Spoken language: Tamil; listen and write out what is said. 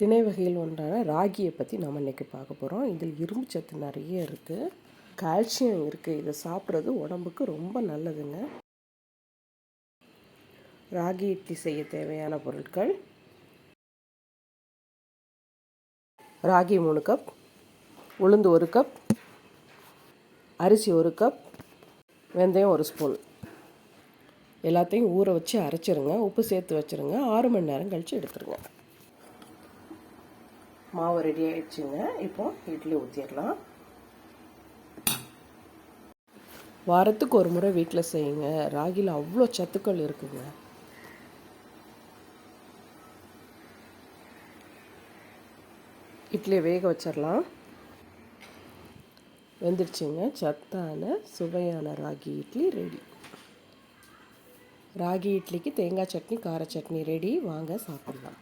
திணை வகையில் ஒன்றான ராகியை பற்றி நம்ம இன்றைக்கி பார்க்க போகிறோம் இதில் இரும்பு சத்து நிறைய இருக்குது கால்சியம் இருக்குது இதை சாப்பிட்றது உடம்புக்கு ரொம்ப நல்லதுங்க. ராகி இட்லி செய்ய தேவையான பொருட்கள். ராகி மூணு கப் உளுந்து ஒரு கப் அரிசி ஒரு கப் வெந்தயம் ஒரு ஸ்பூன் எல்லாத்தையும் ஊற வச்சு அரைச்சிருங்க. உப்பு சேர்த்து வச்சுருங்க. ஆறு மணி நேரம் கழித்து எடுத்துருங்க. மாவு ரெடி ஆயிடுச்சுங்க. இப்போ இட்லி ஊற்றிடலாம் வாரத்துக்கு ஒரு முறை வீட்டில் செய்யுங்க. ராகியில் அவ்வளோ சத்துக்கள் இருக்குங்க. இட்லியை வேக வச்சிடலாம். வெந்துடுச்சுங்க. சத்தான சுவையான ராகி இட்லி ரெடி ராகி இட்லிக்கு தேங்காய் சட்னி கார சட்னி ரெடி வாங்க சாப்பிட்லாம்.